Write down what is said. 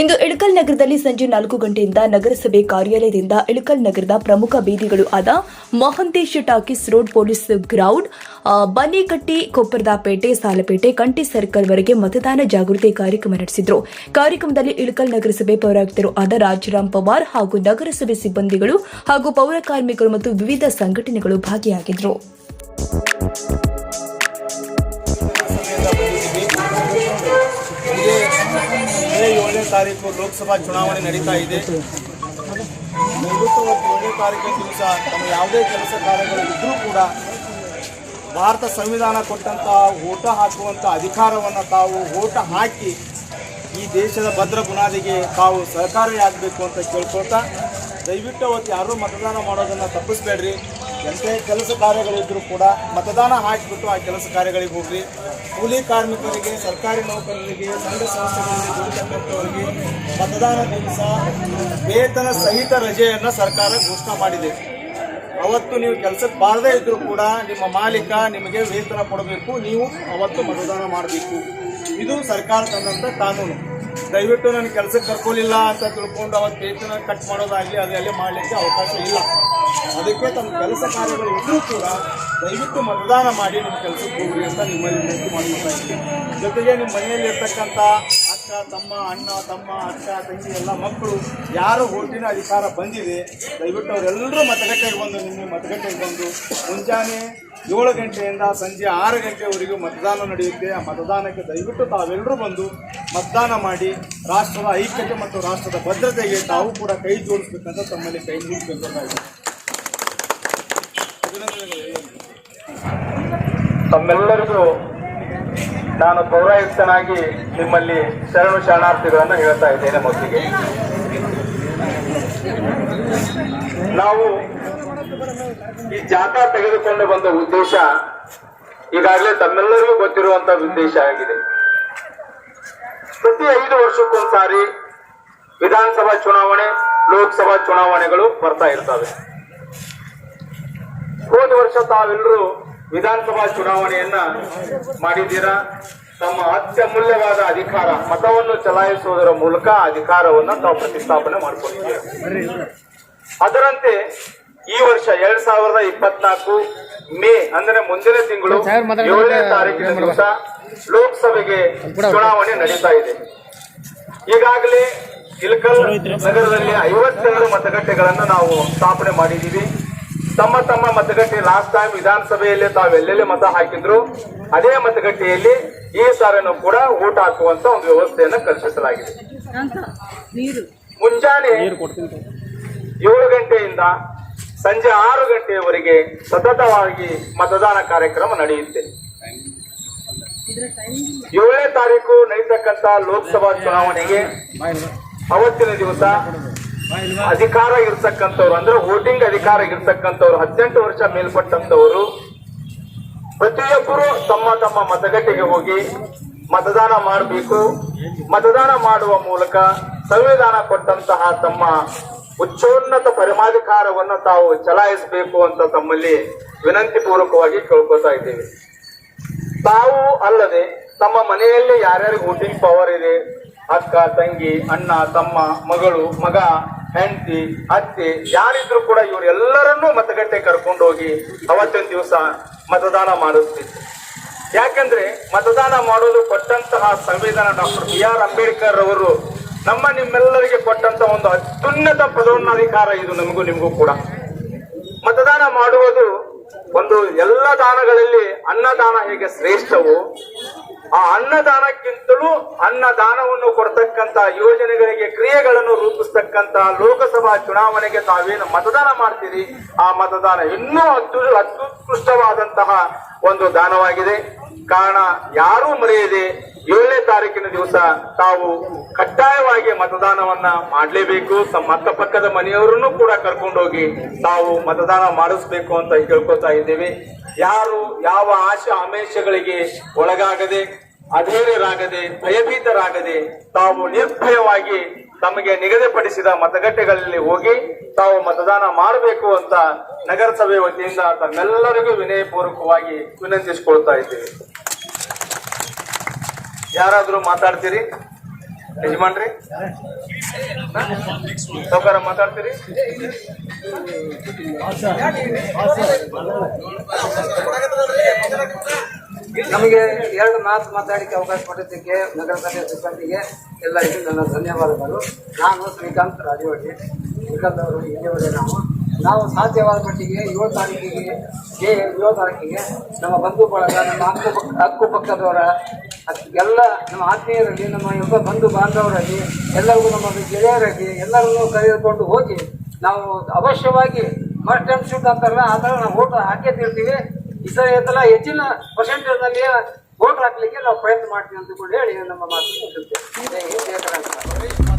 ಇಂದು ಇಳಕಲ್ ನಗರದಲ್ಲಿ ಸಂಜೆ ನಾಲ್ಕು ಗಂಟೆಯಿಂದ ನಗರಸಭೆ ಕಾರ್ಯಾಲಯದಿಂದ ಇಳಕಲ್ ನಗರದ ಪ್ರಮುಖ ಬೀದಿಗಳು ಆದ Mahantesh talkies road police ground Bannikatti, Kopparadapete, Salapete, Kanti circle ವರೆಗೆ ಮತದಾನ ಜಾಗೃತಿ ಕಾರ್ಯಕ್ರಮ ನಡೆಸಿದರು. ಕಾರ್ಯಕ್ರಮದಲ್ಲಿ ಇಳಕಲ್ ನಗರಸಭೆ ಪೌರಾಯುಕ್ತರು ಆದ ರಾಜರಾಮ್ ಪವಾರ್ ಹಾಗೂ ನಗರಸಭೆ ಸಿಬ್ಬಂದಿಗಳು ಹಾಗೂ ಪೌರ ಕಾರ್ಮಿಕರು ಮತ್ತು ವಿವಿಧ ಸಂಘಟನೆಗಳು ಭಾಗಿಯಾಗಿದ್ರು. ತಾರೀಕು ಲೋಕಸಭಾ ಚುನಾವಣೆ ನಡೀತಾ ಇದೆ. ಏಳನೇ ತಾರೀಕು ದಿವಸ ತಮ್ಮ ಯಾವುದೇ ಕೆಲಸ ಕಾರ್ಯಗಳು ಇದ್ದರೂ ಕೂಡ ಭಾರತ ಸಂವಿಧಾನ ಕೊಟ್ಟಂಥ ಓಟ ಹಾಕುವಂಥ ಅಧಿಕಾರವನ್ನು ತಾವು ಓಟ ಹಾಕಿ ಈ ದೇಶದ ಭದ್ರ ಬುನಾದಿಗೆ ತಾವು ಸಹಕಾರಿಯಾಗಬೇಕು ಅಂತ ಕೇಳ್ಕೊಳ್ತಾ ದಯವಿಟ್ಟು ಅವತ್ತು ಯಾರೂ ಮತದಾನ ಮಾಡೋದನ್ನು ತಪ್ಪಿಸ್ಬೇಡ್ರಿ. ಎಂಥ ಕೆಲಸ ಕಾರ್ಯಗಳಿದ್ದರೂ ಕೂಡ ಮತದಾನ ಹಾಕಿಬಿಟ್ಟು ಆ ಕೆಲಸ ಕಾರ್ಯಗಳಿಗೆ ಹೋಗ್ರಿ ಕೂಲಿ ಕಾರ್ಮಿಕರಿಗೆ, ಸರ್ಕಾರಿ ನೌಕರರಿಗೆ, ಸಂಘ ಸಂಸ್ಥೆಗಳಿಗೆ ದುಡಿತಕ್ಕಂಥವರಿಗೆ ಮತದಾನ ದಿವಸ ವೇತನ ಸಹಿತ ರಜೆಯನ್ನು ಸರ್ಕಾರ ಘೋಷಣೆ ಮಾಡಿದೆ. ಅವತ್ತು ನೀವು ಕೆಲಸಕ್ಕೆ ಬಾರದೇ ಇದ್ರೂ ಕೂಡ ನಿಮ್ಮ ಮಾಲೀಕ ನಿಮಗೆ ವೇತನ ಕೊಡಬೇಕು. ನೀವು ಅವತ್ತು ಮತದಾನ ಮಾಡಬೇಕು. ಇದು ಸರ್ಕಾರ ತಂದಂಥ ಕಾನೂನು. ದಯವಿಟ್ಟು ನನ್ನ ಕೆಲಸಕ್ಕೆ ಕರ್ಕೊಳ್ಳಿಲ್ಲ ಅಂತ ತಿಳ್ಕೊಂಡು ಅವತ್ತು ವೇತನ ಕಟ್ ಮಾಡೋದಾಗಲಿ, ಅದೆಲ್ಲ ಮಾಡಲಿಕ್ಕೆ ಅವಕಾಶ ಇಲ್ಲ. ಅದಕ್ಕೆ ತಮ್ಮ ಕೆಲಸ ಕಾರ್ಯಗಳು ಇದ್ರೂ ಕೂಡ ದಯವಿಟ್ಟು ಮತದಾನ ಮಾಡಿ ನಿಮ್ಮ ಕೆಲಸಕ್ಕೆ ಹೋಗ್ರಿ ಅಂತ ನಿಮ್ಮಲ್ಲಿ ವಿನಂತಿ ಮಾಡ್ಕೊತಾ ಇದ್ದೀನಿ. ಜೊತೆಗೆ ನಿಮ್ಮ ಮನೆಯಲ್ಲಿ ಇರ್ತಕ್ಕಂಥ ಅಕ್ಕ, ತಮ್ಮ, ಅಣ್ಣ, ತಮ್ಮ, ಅಕ್ಕ, ತಂಗಿ, ಎಲ್ಲ ಮಕ್ಕಳು ಯಾರು ಓಟಿನ ಅಧಿಕಾರ ಬಂದಿದೆ, ದಯವಿಟ್ಟು ಅವರೆಲ್ಲರೂ ಮತಗಟ್ಟೆಗೆ ಬಂದು ನಿಮ್ಮ ಮತಗಟ್ಟೆಗೆ ಬಂದು ಮುಂಜಾನೆ ಏಳು ಗಂಟೆಯಿಂದ ಸಂಜೆ ಆರು ಗಂಟೆವರೆಗೂ ಮತದಾನ ನಡೆಯುತ್ತೆ. ಆ ಮತದಾನಕ್ಕೆ ದಯವಿಟ್ಟು ತಾವೆಲ್ಲರೂ ಬಂದು ಮತದಾನ ಮಾಡಿ ರಾಷ್ಟ್ರದ ಐಕ್ಯತೆ ಮತ್ತು ರಾಷ್ಟ್ರದ ಭದ್ರತೆಗೆ ತಾವು ಕೂಡ ಕೈ ಜೋಡಿಸ್ಬೇಕಂತ ತಮ್ಮಲ್ಲಿ ಕೈ ಎಲ್ಲರಿಗೂ. ತಮ್ಮೆಲ್ಲರಿಗೂ ನಾನು ಪೌರಾಯುಕ್ತನಾಗಿ ನಿಮ್ಮಲ್ಲಿ ಶರಣು ಶರಣಾರ್ಥಿಗಳನ್ನು ಹೇಳ್ತಾ ಇದ್ದೇನೆ ಮೊದಲಿಗೆ ನಾವು ಈ ಜಾಥಾ ತೆಗೆದುಕೊಂಡು ಬಂದ ಉದ್ದೇಶ ಈಗಾಗಲೇ ತಮ್ಮೆಲ್ಲರಿಗೂ ಗೊತ್ತಿರುವಂತಹ ಉದ್ದೇಶ ಆಗಿದೆ ಪ್ರತಿ ಐದು ವರ್ಷಕ್ಕೊಂದ್ಸಾರಿ ವಿಧಾನಸಭಾ ಚುನಾವಣೆ ಲೋಕಸಭಾ ಚುನಾವಣೆಗಳು ಬರ್ತಾ ಇರ್ತವೆ. ಹೋದ ವರ್ಷ ತಾವೆಲ್ಲರೂ ವಿಧಾನಸಭಾ ಚುನಾವಣೆಯನ್ನ ಮಾಡಿದ್ದೀರಾ? ತಮ್ಮ ಅತ್ಯಮೂಲ್ಯವಾದ ಅಧಿಕಾರ ಮತವನ್ನು ಚಲಾಯಿಸುವುದರ ಮೂಲಕ ಅಧಿಕಾರವನ್ನು ತಾವು ಪ್ರತಿಷ್ಠಾಪನೆ ಮಾಡಿಕೊಂಡಿದ್ದೀರಾ? ಅದರಂತೆ ಈ ವರ್ಷ ಎರಡ್ ಸಾವಿರದ ಇಪ್ಪತ್ನಾಲ್ಕು ಮೇ ಅಂದ್ರೆ ಮುಂದಿನ ತಿಂಗಳು ಏಳನೇ ತಾರೀಕಿನ ದಿವಸ ಲೋಕಸಭೆಗೆ ಚುನಾವಣೆ ನಡೀತಾ ಇದೆ. ಈಗಾಗಲೇ ಇಲಕಲ್ ನಗರದಲ್ಲಿ ಐವತ್ತೆರಡು ಮತಗಟ್ಟೆಗಳನ್ನು ನಾವು ಸ್ಥಾಪನೆ ಮಾಡಿದ್ದೀವಿ. ತಮ್ಮ ತಮ್ಮ ಮತಗಟ್ಟೆ ಲಾಸ್ಟ್ ಟೈಮ್ ವಿಧಾನಸಭೆಯಲ್ಲಿ ತಾವೆಲ್ಲೆಲ್ಲಿ ಮತ ಹಾಕಿದ್ರು, ಅದೇ ಮತಗಟ್ಟೆಯಲ್ಲಿ ಈ ಸಾರನ್ನು ಕೂಡ ಓಟ್ ಹಾಕುವಂತ ಒಂದು ವ್ಯವಸ್ಥೆಯನ್ನು ಕಲ್ಪಿಸಲಾಗಿದೆ. ಮುಂಜಾನೆ ಏಳು ಗಂಟೆಯಿಂದ ಸಂಜೆ ಆರು ಗಂಟೆಯವರೆಗೆ ಸತತವಾಗಿ ಮತದಾನ ಕಾರ್ಯಕ್ರಮ ನಡೆಯುತ್ತೆ. ಏಳನೇ ತಾರೀಕು ನಡೀತಕ್ಕಂತ ಲೋಕಸಭಾ ಚುನಾವಣೆಗೆ ಅವತ್ತಿನ ದಿವಸ ಅಧಿಕಾರ ಇರ್ತಕ್ಕಂಥವ್ರು, ಅಂದ್ರೆ ವೋಟಿಂಗ್ ಅಧಿಕಾರ ಇರ್ತಕ್ಕಂಥವ್ರು, ಹದಿನೆಂಟು ವರ್ಷ ಮೇಲ್ಪಟ್ಟಂತವರು ಪ್ರತಿಯೊಬ್ಬರು ತಮ್ಮ ತಮ್ಮ ಮತಗಟ್ಟೆಗೆ ಹೋಗಿ ಮತದಾನ ಮಾಡಬೇಕು. ಮತದಾನ ಮಾಡುವ ಮೂಲಕ ಸಂವಿಧಾನ ಕೊಟ್ಟಂತಹ ತಮ್ಮ ಉಚ್ಚೋನ್ನತ ಪರಮಾಧಿಕಾರವನ್ನು ತಾವು ಚಲಾಯಿಸಬೇಕು ಅಂತ ತಮ್ಮಲ್ಲಿ ವಿನಂತಿ ಪೂರ್ವಕವಾಗಿ ಕೇಳ್ಕೊತಾ ಇದ್ದೇವೆ. ತಾವು ಅಲ್ಲದೆ ತಮ್ಮ ಮನೆಯಲ್ಲೇ ಯಾರ್ಯಾರಿಗೆ ವೋಟಿಂಗ್ ಪವರ್ ಇದೆ? ಅಕ್ಕ, ತಂಗಿ, ಅಣ್ಣ, ತಮ್ಮ, ಮಗಳು, ಮಗ, ಹೆಂಡತಿ, ಅತ್ತೆ, ಯಾರಿದ್ರು ಕೂಡ ಇವರೆಲ್ಲರನ್ನೂ ಮತಗಟ್ಟೆ ಕರ್ಕೊಂಡು ಹೋಗಿ ಅವತ್ತಿನ ದಿವಸ ಮತದಾನ ಮಾಡಿಸ್ತಿದ್ರು. ಯಾಕಂದ್ರೆ ಮತದಾನ ಮಾಡಲು ಕೊಟ್ಟಂತಹ ಸಂವಿಧಾನ ಡಾಕ್ಟರ್ ಬಿ ಆರ್ ಅಂಬೇಡ್ಕರ್ ಅವರು ನಮ್ಮ ನಿಮ್ಮೆಲ್ಲರಿಗೆ ಕೊಟ್ಟಂತ ಒಂದು ಅತ್ಯುನ್ನತ ಪದೋನ್ನಧಿಕಾರ ಇದು ನಮಗೂ ನಿಮಗೂ ಕೂಡ. ಮತದಾನ ಮಾಡುವುದು ಒಂದು ಎಲ್ಲ ದಾನಗಳಲ್ಲಿ ಅನ್ನದಾನ ಹೇಗೆ ಶ್ರೇಷ್ಠವೋ, ಆ ಅನ್ನದಾನಕ್ಕಿಂತಲೂ ಅನ್ನದಾನವನ್ನು ಕೊಡ್ತಕ್ಕಂತ ಯೋಜನೆಗಳಿಗೆ ಕ್ರಿಯೆಗಳನ್ನು ರೂಪಿಸ್ತಕ್ಕಂತ ಲೋಕಸಭಾ ಚುನಾವಣೆಗೆ ತಾವೇನು ಮತದಾನ ಮಾಡ್ತೀರಿ? ಆ ಮತದಾನ ಇನ್ನೂ ಅತ್ಯು ಅತ್ಯುತ್ಕೃಷ್ಟವಾದಂತಹ ಒಂದು ದಾನವಾಗಿದೆ. ಕಾರಣ ಯಾರೂ ಮರೆಯದೆ ಏಳನೇ ತಾರೀಕಿನ ದಿವಸ ತಾವು ಕಡ್ಡಾಯವಾಗಿ ಮತದಾನವನ್ನ ಮಾಡಲೇಬೇಕು. ತಮ್ಮ ಅಕ್ಕಪಕ್ಕದ ಮನೆಯವರನ್ನು ಕೂಡ ಕರ್ಕೊಂಡೋಗಿ ತಾವು ಮತದಾನ ಮಾಡಿಸ್ಬೇಕು ಅಂತ ಕೇಳ್ಕೊತಾ ಇದ್ದೇವೆ. ಯಾರು ಯಾವ ಆಶೆ ಆಮೇಶಗಳಿಗೆ ಒಳಗಾಗದೆ, ಅಧೈರ್ಯರಾಗದೆ, ಭಯಭೀತರಾಗದೆ ತಾವು ನಿರ್ಭಯವಾಗಿ ತಮಗೆ ನಿಗದಿಪಡಿಸಿದ ಮತಗಟ್ಟೆಗಳಲ್ಲಿ ಹೋಗಿ ತಾವು ಮತದಾನ ಮಾಡಬೇಕು ಅಂತ ನಗರಸಭೆ ವತಿಯಿಂದ ತಮ್ಮೆಲ್ಲರಿಗೂ ವಿನಯಪೂರ್ವಕವಾಗಿ ವಿನಂತಿಸಿಕೊಳ್ತಾ ಇದ್ದೀವಿ. ಯಾರಾದರೂ ಮಾತಾಡ್ತೀರಿ? ಯಜಮಾನ್ರಿ? ಸೌಕರ್ಯ ಮಾತಾಡ್ತೀರಿ? ನಮಗೆ ಎರಡು ಮಾತು ಮಾತಾಡಲಿಕ್ಕೆ ಅವಕಾಶ ಕೊಟ್ಟಿದ್ದಕ್ಕೆ ನಗರಸಭೆ ಸಿಬ್ಬಂದಿಗೆ ಎಲ್ಲರಿಗೂ ನನ್ನ ಧನ್ಯವಾದಗಳು. ನಾನು ಶ್ರೀಕಾಂತ್ ರಾಜವಳ್ಳಿ. ಶ್ರೀಕಾಂತ್ ಇಲ್ಲಿಯವರೆಗೆ ನಾವು. ನಾವು ಸಾಧ್ಯವಾದ ಮಟ್ಟಿಗೆ ಏಳು ತಾರೀಕಿಗೆ ಏ ಏಳು ತಾರೀಕಿಗೆ ನಮ್ಮ ಬಂಧು ಬಳಗ, ನಮ್ಮ ಹಕ್ಕು ಪಕ್ಕ ಹಕ್ಕು ಪಕ್ಕದವರ, ಎಲ್ಲ ನಮ್ಮ ಆತ್ಮೀಯರಲ್ಲಿ, ನಮ್ಮ ಯುವ ಬಂಧು ಬಾಂಧವರಲ್ಲಿ, ಎಲ್ಲರಿಗೂ ನಮ್ಮ ಗೆಳೆಯರಲ್ಲಿ, ಎಲ್ಲರನ್ನೂ ಕರೆದುಕೊಂಡು ಹೋಗಿ ನಾವು ಅವಶ್ಯವಾಗಿ ಮಸ್ಟ್ ಅಂಡ್ ಶೂಟ್ ಅಂತಾರಲ್ಲ, ಆ ಥರ ನಾವು ಓಟ್ ಹಾಕೇ ತಿರ್ತೀವಿ. ಇದೆಲ್ಲ ಹೆಚ್ಚಿನ ಪರ್ಸೆಂಟೇಜ್ನಲ್ಲಿ ವೋಟ್ ಹಾಕ್ಲಿಕ್ಕೆ ನಾವು ಪ್ರಯತ್ನ ಮಾಡ್ತೀವಿ ಅಂತ ಹೇಳಿ ನಮ್ಮ ಮಾತು ಮುಗಿಸುತ್ತೇವೆ